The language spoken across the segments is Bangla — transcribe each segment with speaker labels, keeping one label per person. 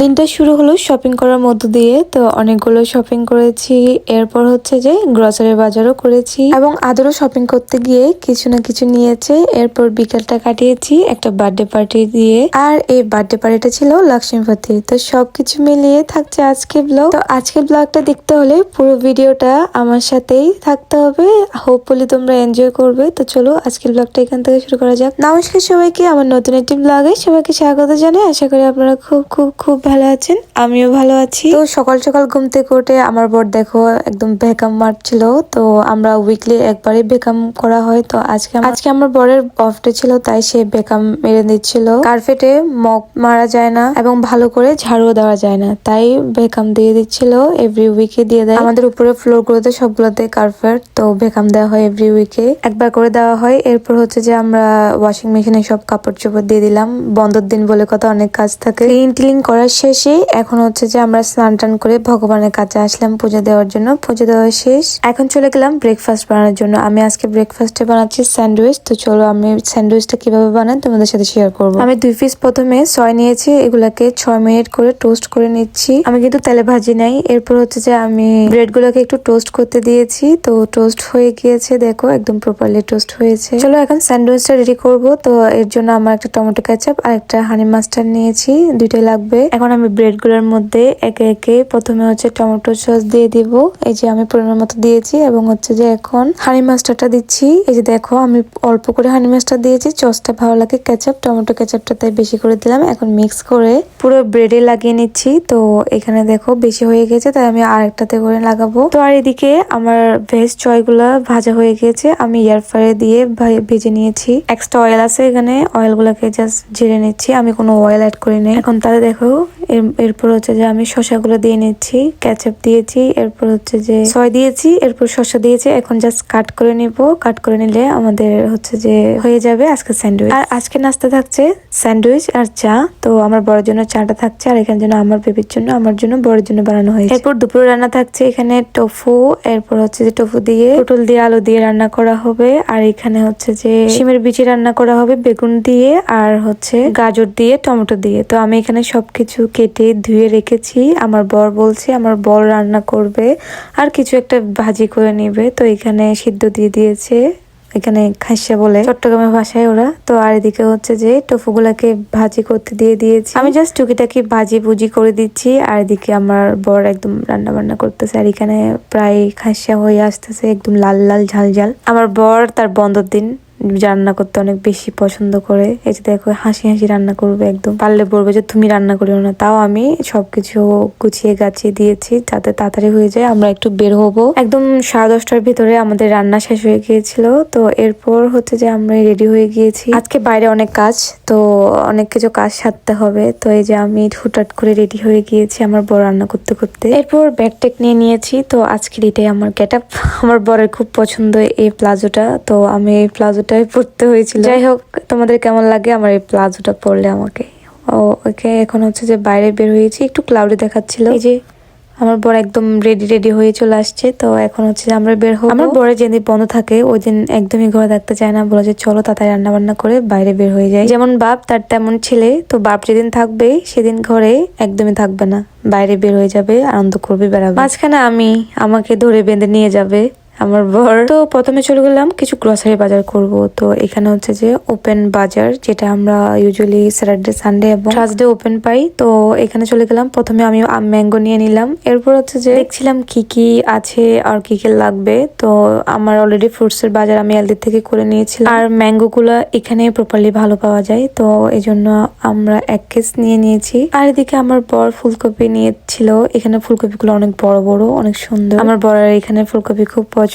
Speaker 1: দিনটা শুরু হলো শপিং করার মধ্য দিয়ে, তো অনেকগুলো শপিং করেছি। এরপর হচ্ছে যে গ্রসারি বাজারও করেছি এবং আদরও শপিং করতে গিয়ে কিছু না কিছু নিয়েছে। এরপর বিকালটা কাটিয়েছি একটা বার্থডে পার্টি দিয়ে। আর এই বার্থডে পার্টিটা ছিল লক্ষ্মীপতি। তো সবকিছু মিলিয়ে থাকছে আজকে ব্লগ তো আজকের ব্লগটা দেখতে হলে পুরো ভিডিওটা আমার সাথেই থাকতে হবে। হোপফুলি তোমরা এনজয় করবে। তো চলো আজকের ব্লগটা এখান থেকে শুরু করা যাক। নমস্কার সবাইকে। আমার নতুন একটি ব্লগে সবাইকে স্বাগত জানাই। আশা করি আপনারা খুব খুব খুব ভালো আছেন? আমিও ভালো আছি। তো সকাল সকাল ঘুম থেকে উঠে আমার বর দেখো একদম বেকাম মারছিল তো আমরা উইকলি একবারই বেকাম করা হয়। তো আজকে আজকে আমার বরের অফ ডে ছিল তাই সে বেকাম মেরে দিচ্ছিল। কার্পেটে মগ মারা যায় না এবং ভালো করে ঝাড়ুও দেওয়া যায় না তাই বেকাম দিয়ে দিচ্ছিল এভরি উইকে দিয়ে দেয়। আমাদের উপরে ফ্লোর গুলোতে সবগুলোতে কার্পেট তো বেকাম দেওয়া হয় এভরি উইকে একবার করে দেওয়া হয় এরপর হচ্ছে যে আমরা ওয়াশিং মেশিনে সব কাপড় চোপড় দিয়ে দিলাম। বন্ধর দিন বলে কথা অনেক কাজ থাকে। ক্লিন টিলিং করার শেষে এখন হচ্ছে যে আমরা স্নান টান করে ভগবানের কাছে আসলাম পুজো দেওয়ার জন্য। পুজো দেওয়া শেষ। এখন চলে গেলাম ব্রেকফাস্ট বানানোর জন্য। আমি আজকে ব্রেকফাস্টে বানাচ্ছি স্যান্ডউইচ। তো চলো আমি স্যান্ডউইচটা কীভাবে বানাই তোমাদের সাথে শেয়ার করব। আমি দুই পিস প্রথমে ছয় নিয়েছি। এগুলাকে ছয় মিনিট করে টোস্ট করে নিচ্ছি। আমি কিন্তু তেলে ভাজি নাই। এরপর হচ্ছে যে আমি ব্রেড গুলোকে একটু টোস্ট করতে দিয়েছি। তো টোস্ট হয়ে গিয়েছে, দেখো, একদম প্রপারলি টোস্ট হয়েছে। চলো এখন স্যান্ডউইচটা রেডি করব। তো এর জন্য আমার একটা টমেটো কেচাপ আর একটা হানি মাস্টার্ড নিয়েছি। দুইটাই লাগবে। এখন আমি ব্রেডগুলোর মধ্যে একে একে প্রথমে হচ্ছে টমেটো সস দিয়ে দিব। এই যে আমি পরিমাণ মতো দিয়েছি এবং হচ্ছে যে এখন হানি মাস্টারটা দিচ্ছি। এই যে দেখো, আমি অল্প করে হানি মাস্টার দিয়েছি। সসটা ভালো লাগে কেচাপ টমেটো কেচাপটা তাই বেশি করে দিলাম। এখন মিক্স করে পুরো ব্রেডে লাগিয়ে নিচ্ছি। তো এখানে দেখো বেশি হয়ে গেছে, তাই আমি আরেকটাতে করে লাগাবো। তো আর এদিকে আমার ভেজ চয়গুলা ভাজা হয়ে গেছে। আমি এয়ার ফ্রায়ারে দিয়ে ভেজে নিয়েছি। এক্সট্রা অয়েল আছে এখানে। অয়েল গুলাকে জাস্ট ঝেড়ে নিচ্ছি। আমি কোনো অয়েল অ্যাড করি নাই এখন তাহলে দেখো এরপর হচ্ছে যে আমি শসাগুলো দিয়ে নিচ্ছি ক্যাচআপ দিয়েছি, এরপর হচ্ছে যে সয় দিয়েছি, এরপর শসা দিয়েছি, এখন জাস্ট কাট করে নিব। কাট করে নিলে আমাদের হচ্ছে যে হয়ে যাবে আজকে স্যান্ডউইচ। আর আজকে নাস্তা থাকছে স্যান্ডউইচ আর চা। তো আমার বড়ের জন্য চাটা থাকছে, আর এখানে জন্য আমার বেবির জন্য, আমার জন্য বড়ের জন্য বানানো হয়েছে। এরপর দুপুরে রান্না থাকছে এখানে টোফু এরপর হচ্ছে যে টোফু দিয়ে পটল দিয়ে আলু দিয়ে রান্না করা হবে। আর এখানে হচ্ছে যে শিমের বিচি রান্না করা হবে, বেগুন দিয়ে, আর হচ্ছে গাজর দিয়ে, টমেটো দিয়ে। তো আমি এখানে সবকিছু কেটে ধুয়ে রেখেছি। আমার বর বলছে, আমার বর রান্না করবে, আর কিছু একটা ভাজি করে নিবে। তো এখানে সিদ্ধ দিয়ে দিয়েছে, এখানে খাইসা বলে, চট্টগ্রামের ভাষায় ওরা। তো আর এদিকে হচ্ছে যে টফুগুলাকে ভাজি করতে দিয়ে দিয়েছি। আমি জাস্ট টুকিটাকি ভাজি ভুজি করে দিচ্ছি, আর এদিকে আমার বর একদম রান্না বান্না করতেছে। আর এখানে প্রায় খাইসা হয়ে আসতেছে, একদম লাল লাল ঝাল ঝাল। আমার বর তার বন্ধর দিন। রান্না করতে অনেক বেশি পছন্দ করে। এই যে দেখো, হাসি হাসি রান্না করবে একদম। পারলে বলবে যে, তুমি রান্না করিও না। তাও আমি সবকিছু গুছিয়ে গাছিয়ে দিয়েছি যাতে তাড়াতাড়ি হয়ে যায়। আমরা একটু বের হব। একদম সাড়ে দশটার ভিতরে আমাদের রান্না শেষ হয়ে গিয়েছিল। তো এরপর হচ্ছে যে, আমরা রেডি হয়ে গিয়েছি। আজকে বাইরে অনেক কাজ, তো অনেক কিছু কাজ সারতে হবে। তো এই যে, আমি হুটাট করে রেডি হয়ে গিয়েছি আমার বড় রান্না করতে করতে। এরপর ব্যাগ টেক নিয়ে নিয়েছি। তো আজকের এটাই আমার গেট আমার বরের খুব পছন্দ এই প্লাজোটা। তো আমি এই প্লাজোটাই পড়তে হয়েছিল। যাই হোক তোমাদের কেমন লাগে? আমার এই প্লাজোটা পরলে আমাকে। ও ওকে এখন হচ্ছে যে বাইরে বের হয়েছি একটু ক্লাউডি দেখাচ্ছিল। এই যে আমার বর একদম রেডি রেডি হয়ে চলে আসছে তো এখন হচ্ছে যে আমরা বের হব। আমার বরের যেদিন বন্ধ থাকে ওই দিন একদমই ঘরে থাকতে চায় না বলে যে চলো তাড়াতাড়ি রান্না বান্না করে বাইরে বের হয়ে যায় যেমন বাপ তার তেমন ছেলে তো বাপ যেদিন থাকবে সেদিন ঘরে একদমই থাকবে না। বাইরে বের হয়ে যাবে আনন্দ করবে বেড়াবে। মাঝখানে আমি আমাকে ধরে বেঁধে নিয়ে যাবে। আমার বর। তো প্রথমে চলে গেলাম কিছু গ্রসারি বাজার করব। তো এখানে হচ্ছে যে ওপেন বাজার, যেটা আমরা ইউজুয়ালি স্যাটারডে সানডে এবং থার্সডে ওপেন পাই। তো এখানে চলে গেলাম। প্রথমে আমি ম্যাঙ্গো নিয়ে নিলাম। এরপর হচ্ছে যে দেখছিলাম কি কি আছে আর কি কি লাগবে। তো আমার অলরেডি ফ্রুটস এর বাজার আমি এলদি থেকে করে নিয়েছিলাম। আর ম্যাঙ্গো গুলো এখানে প্রপারলি ভালো পাওয়া যায়। তো এই জন্য আমরা এক কেস নিয়ে নিয়েছি। আর এদিকে আমার বর ফুলকপি নিয়েছিল। এখানে ফুলকপিগুলো অনেক বড় বড়, অনেক সুন্দর। আমার বরের এখানে ফুলকপি খুব পছন্দ।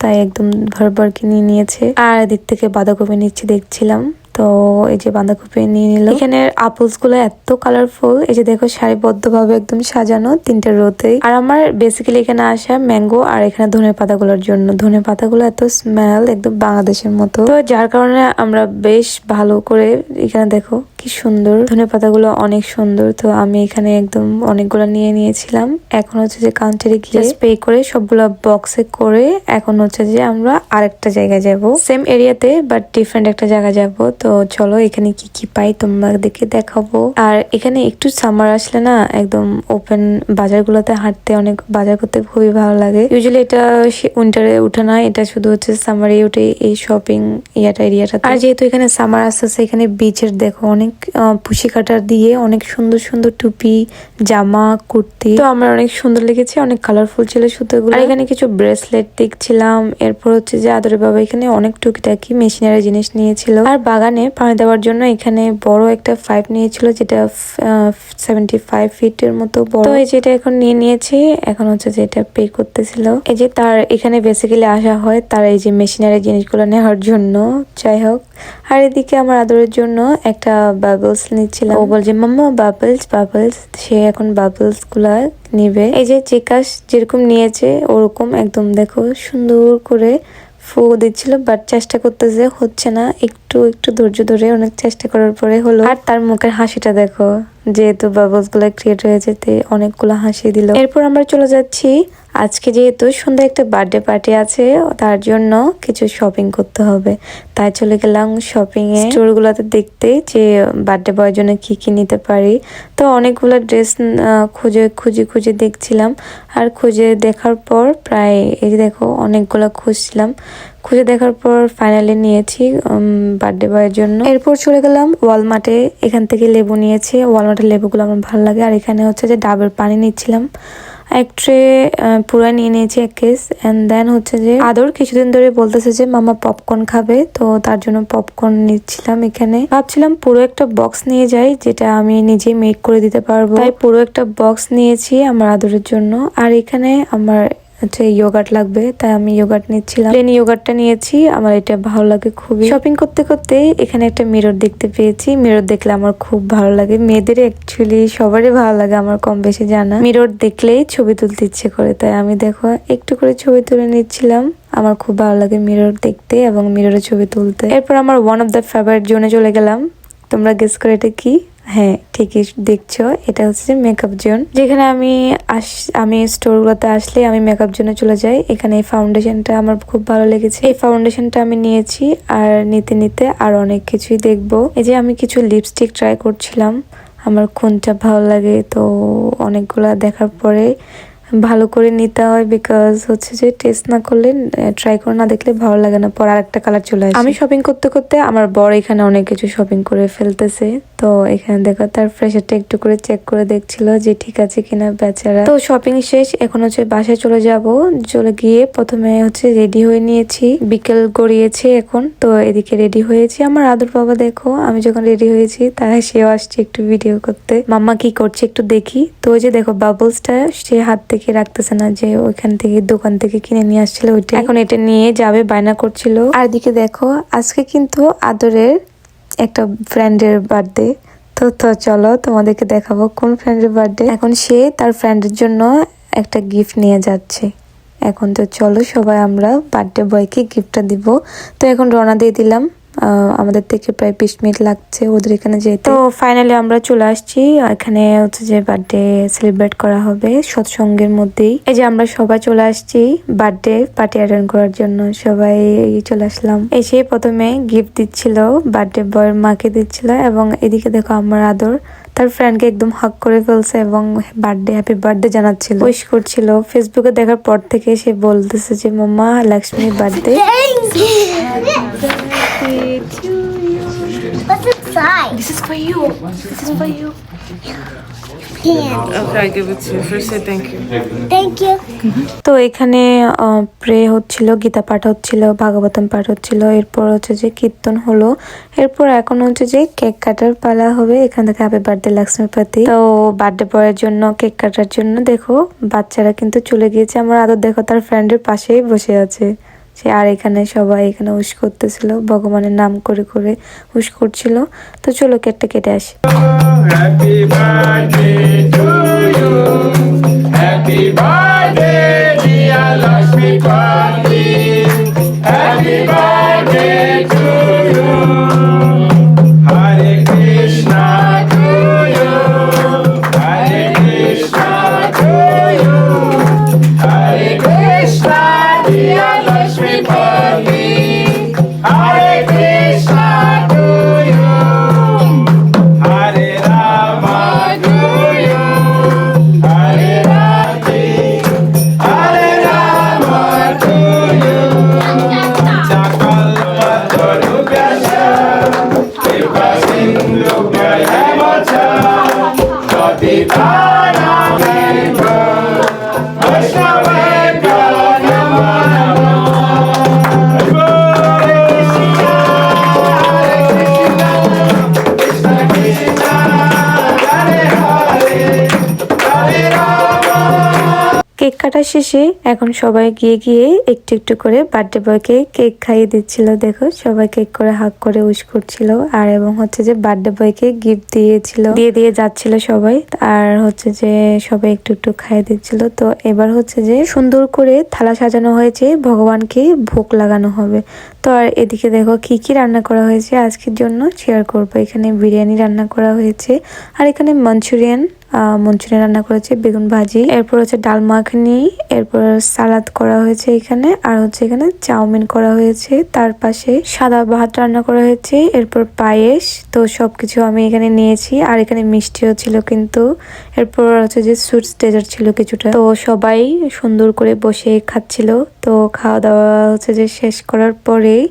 Speaker 1: তাই একদম ভর ভর কিনে নিয়েছে। আর এদিক থেকে বাঁধাকপি নিচ্ছে দেখছিলাম। তো এই যে বাঁধাকপি নিয়ে নিল। এখানে আপেলসগুলো এত কালারফুল এই যে দেখো সারিবদ্ধ ভাবে একদম সাজানো তিনটে রোতেই। আর আমার বেসিক্যালি এখানে আসা ম্যাঙ্গো আর এখানে ধনে পাতাগুলোর জন্য। ধনে পাতাগুলো এত স্মেল একদম বাংলাদেশের মতো। তো যার কারণে আমরা বেশ ভালো করে এখানে দেখো কি সুন্দর। ধনে পাতাগুলো অনেক সুন্দর, তো আমি এখানে একদম অনেকগুলো নিয়ে নিয়েছিলাম। এখন হচ্ছে যে কাউন্টারে গিয়ে পে করে সবগুলো বক্সে করে এখন হচ্ছে যে আমরা আরেকটা জায়গায় যাব। সেম এরিয়াতে বাট ডিফারেন্ট একটা জায়গায় যাব। তো চলো এখানে কি কি পাই তোমাদেরকে দেখাবো। আর এখানে একটু সামার আসলে না, একদম ওপেন বাজারগুলোতে হাঁটতে অনেক, বাজার করতে খুবই ভালো লাগে। ইউজুয়ালি এটা উইন্টারে উঠে না, এটা শুধু হচ্ছে সামারে উঠে এই শপিং ইয়াটা এরিয়াটা আর যেহেতু এখানে সামার আসতেছে, এখানে বিচের দেখো, অনেক পুষি কাটার দিয়ে অনেক সুন্দর সুন্দর টুপি, জামা, কুর্তি। তো আমার অনেক সুন্দর লেগেছে, অনেক কালারফুল ছিল সুতোগুলো। আর এখানে কিছু ব্রেসলেট দেখছিলাম, এরপর হচ্ছে যে আদরে বাবা এখানে অনেক টুকিটাকি মেশিনারি জিনিস নিয়েছিল। আর বাগানে পানি দেওয়ার জন্য এখানে বড় একটা পাইপ নিয়েছিল যেটা সেভেন্টি ফাইভ ফিটের মতো বড়। এই যেটা এখন নিয়ে নিয়েছে, এখন হচ্ছে যে এটা পে করতেছিল। এই যে তার এখানে বেসিক্যালি আসা হয় তার এই যে মেশিনারি জিনিসগুলো নেওয়ার জন্য। যাই হোক, আর এদিকে আমার আদরের জন্য একটা বাবলস নিচ্ছিলাম। ও বলছে, মাম্মা বাবলস বাবলস সে এখন বাবলসগুলা নিবে। এই যে চিকাস যেরকম নিয়েছে, ওরকম একদম দেখো সুন্দর করে ফু দিচ্ছিল বাট চেষ্টা করতেছে, হচ্ছে না। একটু একটু ধৈর্য ধরে অনেক চেষ্টা করার পরে হলো। আর তার মুখের হাসিটা দেখো, যেহেতু বাবলসগুলা ক্রিয়েট হয়েছে অনেকগুলো হাসি দিল। এরপর আমরা চলে যাচ্ছি আজকে যেহেতু সন্ধ্যা একটা বার্থডে পার্টি আছে, তার জন্য কিছু শপিং করতে হবে। তাই চলে গেলাম শপিং এ। স্টোর গুলাতে দেখতে যে বার্থডে বয়ের জন্য কি কি নিতে পারি। তো অনেকগুলো ড্রেস খুঁজে খুঁজে খুঁজে দেখছিলাম। আর খুঁজে দেখার পর প্রায়, এই যে দেখো, অনেকগুলো খুঁজছিলাম। খুঁজে দেখার পর ফাইনালি নিয়েছি বার্থডে বয়ের জন্য। এরপর চলে গেলাম ওয়ালমার্টে এখান থেকে লেবু নিয়েছি। ওয়ালমার্টের লেবুগুলো আমার ভালো লাগে। আর এখানে হচ্ছে যে ডাবের পানি নিচ্ছিলাম। এক ট্রে পুরা নিয়ে নিয়েছি এক কেস অ্যান্ড দেন হচ্ছে যে, আদর কিছুদিন ধরে বলতেছে যে, মামা পপকর্ন খাবে। তো তার জন্য পপকর্ন নিচ্ছিলাম এখানে। ভাবছিলাম পুরো একটা বক্স নিয়ে যাই, যেটা আমি নিজে মেক করে দিতে পারব। তাই পুরো একটা বক্স নিয়েছি আমার আদরের জন্য। আর এখানে আমার হচ্ছে ইয়োগাট লাগবে, তাই আমি ইয়োগাট নিচ্ছিলাম। প্লেন ইয়োগাটটা নিয়েছি, আমার এটা ভালো লাগে খুবই। শপিং করতে করতে এখানে একটা মিরর দেখতে পেয়েছি। মিরর দেখলে আমার খুব ভালো লাগে। মেয়েদের অ্যাকচুয়ালি সবারই ভালো লাগে, আমার কম বেশি জানা। মিরর দেখলেই ছবি তুলতে ইচ্ছে করে, তাই আমি দেখো একটু করে ছবি তুলে নিচ্ছিলাম। আমার খুব ভালো লাগে মিরর দেখতে এবং মিররে ছবি তুলতে। এরপর আমার ওয়ান অফ দ্য ফেভারিট জোনে চলে গেলাম। তোমরা গেস করে এটা কি? হ্যাঁ ঠিকই দেখছ। এটা হচ্ছে মেকআপ জোন যেখানে আমি আস, আমি স্টোরগুলোতে আসলে আমি মেকআপ জোনে চলে যাই। এখানে এই ফাউন্ডেশনটা আমার খুব ভালো লেগেছে। এই ফাউন্ডেশনটা আমি নিয়েছি আর নিতে নিতে আর অনেক কিছুই দেখব। এই যে আমি কিছু লিপস্টিক ট্রাই করছিলাম। আমার কোনটা ভালো লাগে তো অনেকগুলা দেখার পরে ভালো করে নিতে হয় বিকজ হচ্ছে যে টেস্ট না করলে ট্রাই করে না দেখলে ভালো লাগে না। পর আরেকটা কালার চলে আসে। আমি শপিং করতে করতে আমার বর এখানে অনেক কিছু শপিং করে ফেলতেছে। তো এখানে দেখো, তার প্রেশারটা একটু করে চেক করে দেখছিল যে ঠিক আছে কিনা বেচারা। তো শপিং শেষ, এখন হচ্ছে বাসায় চলে যাব। চলে গিয়ে প্রথমে হচ্ছে রেডি হয়ে নিয়েছি। বিকেল গড়িয়েছে এখন, তো এদিকে রেডি হয়েছি। আমার আদর বাবা দেখো, আমি যখন রেডি হয়েছি তারা সেও আসছে একটু ভিডিও করতে। মাম্মা কি করছে একটু দেখি। তো ওই যে দেখো বাবলসটা সে হাত থেকে রাখতেছে না, যে ওইখান থেকে, দোকান থেকে কিনে নিয়ে আসছিল ওইটা এখন এটা নিয়ে যাবে, বায়না করছিল। আর দিকে দেখো, আজকে কিন্তু আদরের একটা ফ্রেন্ডের বার্থডে তো তো চলো তোমাদেরকে দেখাবো কোন ফ্রেন্ডের বার্থডে এখন সে তার ফ্রেন্ডের জন্য একটা গিফট নিয়ে যাচ্ছে। এখন তো চলো সবাই আমরা বার্থডে বয়কে গিফটটা দিব। তো এখন রওনা দিয়ে দিলাম। আমাদের থেকে প্রায় বিশ মিনিট লাগছে ওদের এখানে যেতে। তো ফাইনালি আমরা চলে আসছি। এখানে হচ্ছে যে বার্থডে সেলিব্রেট করা হবে সৎসঙ্গের মধ্যেই। এই যে আমরা সবাই চলে আসছি বার্থডে পার্টি অ্যাটেন্ড করার জন্য। সবাই চলে আসলাম। এসে প্রথমে গিফট দিচ্ছিল বার্থডে বয়ের মাকে দিচ্ছিল এবং এদিকে দেখো আমার আদর। তার ফ্রেন্ডকে একদম হাক করে ফেলছে এবং বার্থডে হ্যাপি বার্থডে জানাচ্ছিল উইশ করছিল ফেসবুকে দেখার পর থেকে সে বলতেছে যে মাম্মা লক্ষ্মীর birthday?
Speaker 2: This is for you. This is for you.
Speaker 3: Candy.
Speaker 2: Okay, I give it to you. First say thank you.
Speaker 3: Thank you.
Speaker 1: তো এখানে প্রে হচ্ছিল গীতা পাঠ হচ্ছিল ভাগবতম পাঠ হচ্ছিল এরপর হচ্ছে যে কীর্তন হলো এরপর এখন হচ্ছে যে কেক কাটার পালা হবে এখান থেকে হ্যাপি বার্থডে লক্ষ্মীপতি তো বার্থডে বয়ের জন্য কেক কাটার জন্য দেখো বাচ্চারা কিন্তু চলে গিয়েছে আমার আদর দেখো তার ফ্রেন্ডের পাশেই বসে আছে সে আর এখানে সবাই এখানে উস করতেছিল ভগবানের নাম করে করে উস করছিল তো চলো কেকটা কেটে আসি শেষে এখন সবাই গিয়ে গিয়ে একটু একটু করে বার্থডে বয়কে কেক খাইয়ে দিচ্ছিল, দেখো। সবাই কেক করে হাক করে উইশ করছিল। আর এবং হচ্ছে যে বার্থডে বয়কে গিফট দিয়েছিল। দিয়ে দিয়ে যাচ্ছিল সবাই। আর হচ্ছে যে সবাই একটু একটু খাইয়ে দিচ্ছিল। তো এবার হচ্ছে যে সুন্দর করে থালা সাজানো হয়েছে। ভগবানকে ভোগ লাগানো হবে। তো আর এদিকে দেখো কি কি রান্না করা হয়েছে। আজকের জন্য শেয়ার করব। এখানে বিরিয়ানি রান্না করা হয়েছে। আর এখানে মাঞ্চুরিয়ান মঞ্চুরিয়ান রান্না করেছে, বেগুন ভাজি। এরপর হচ্ছে ডাল মাখনি, এরপর সালাদ করা হয়েছে এখানে, আর হচ্ছে এখানে চাউমিন করা হয়েছে, তার পাশে সাদা ভাত রান্না করা হয়েছে, এরপর পায়েস, তো সবকিছু আমি এখানে নিয়েছি, আর এখানে মিষ্টিও ছিল কিন্তু। এরপর হচ্ছে যে সুইটস ডেজার্ট ছিল কিছুটা। তো সবাই সুন্দর করে বসে খাচ্ছিল, তো খাওয়া দাওয়া হচ্ছে যে শেষ করার পরেই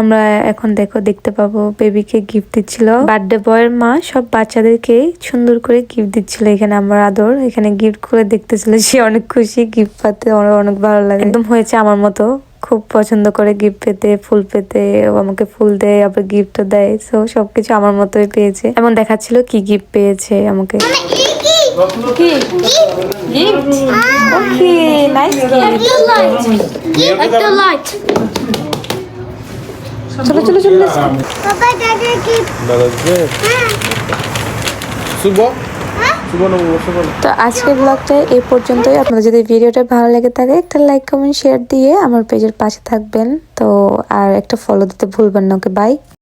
Speaker 1: আমরা এখন দেখো দেখতে পাবো বেবিকে গিফট দিচ্ছিল। বার্থডে বয়ের মা সব বাচ্চাদেরকে সুন্দর করে গিফট দিচ্ছিল। এখানে আমার আদর এখানে গিফট করে দেখতেছিল সে অনেক খুশি গিফট পাতে আমার অনেক ভালো লাগে। একদম হয়েছে আমার মতো খুব পছন্দ করে গিফট পেতে ফুল পেতে ও আমাকে ফুল দেয় আবার গিফটও দেয়। তো সবকিছু আমার মতোই পেয়েছে। এমন দেখাচ্ছিল কি গিফট পেয়েছে আমাকে। কি গিফট ওকে নাইস. চলো চলো চলো
Speaker 4: শুভ
Speaker 1: তো আজকের ব্লগটা এই পর্যন্তই। আপনাদের যদি ভিডিওটা ভালো লেগে থাকে একটা লাইক কমেন্ট শেয়ার দিয়ে আমার পেজের পাশে থাকবেন। তো আর একটা ফলো দিতে ভুলবেন না ওকে বাই